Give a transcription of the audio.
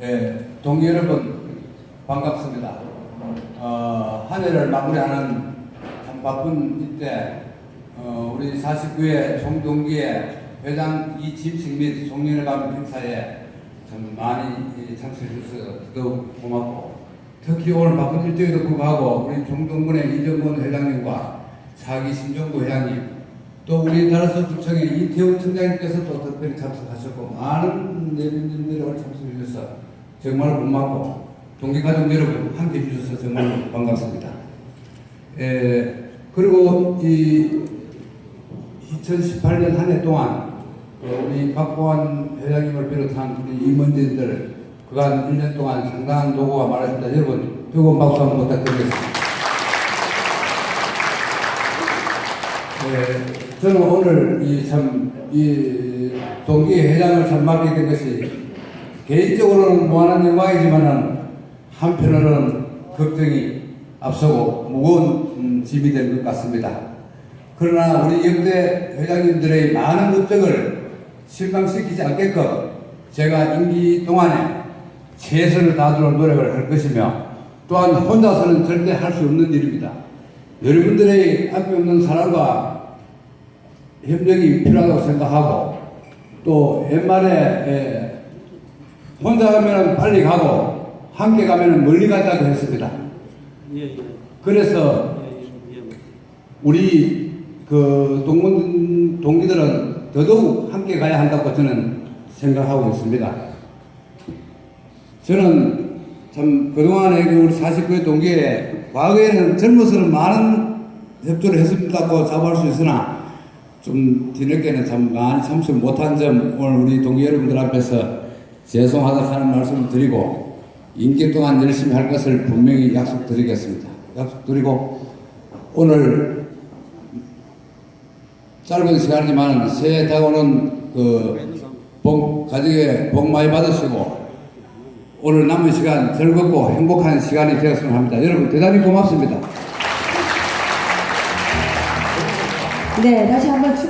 예, 동기 여러분 반갑습니다. 어, 한 해를 마무리하는 참 바쁜 이때 어, 우리 49회 총동기회 회장 이집식 및 송년회 감 행사에 참 많이 이 참석해 주셔서 더욱 고맙고 특히 오늘 바쁜 일정에도 불구하고 우리 종동군의 이정권 회장님과 차기 신정구 회장님 또 우리 다라서 구청의 이태훈 청장님께서도 특별히 참석하셨고 많은 내빈들이 오늘 참석해 주셔서 정말 고맙고 동기가족 여러분 함께 해주셔서 정말 반갑습니다. 에, 그리고 이 2018년 한 해 동안 어, 우리 박보환 회장님을 비롯한 우리 임원진들 그간 1년 동안 상당한 노고가 많았습니다. 여러분 뜨거운 박수 한번 부탁드리겠습니다. 네, 저는 오늘 이 참 이 동기 회장을 참 맡게 된 것이 개인적으로는 무한한 영광이지만은 한편으로는 걱정이 앞서고 무거운 음, 짐이 된 것 같습니다. 그러나 우리 역대 회장님들의 많은 업적을 실망시키지 않게끔 제가 임기 동안에 최선을 다하도록 노력을 할 것이며 또한 혼자서는 절대 할 수 없는 일입니다. 여러분들의 아낌없는 사랑과 협력이 필요하다고 생각하고 또 옛말에 에, 혼자 가면 빨리 가고 함께 가면 멀리 간다고 했습니다. 예, 예. 그래서 예, 예, 예. 우리 그 동문 동기들은 더더욱 함께 가야 한다고 저는 생각하고 있습니다. 저는 참 그동안에 그 우리 49회 동기에 과거에는 젊어서는 많은 협조를 했습니다고 자부할 수 있으나 좀 뒤늦게는 참 많이 참석 못한 점 오늘 우리 동기 여러분들 앞에서 죄송하다 하는 말씀을 드리고 임기 동안 열심히 할 것을 분명히 약속드리겠습니다. 약속드리고 오늘 짧은 시간이지만 새해 다가오는 그 복, 가족의 복 많이 받으시고 오늘 남은 시간 즐겁고 행복한 시간이 되었으면 합니다. 여러분 대단히 고맙습니다. 네, 다시 한번 축하.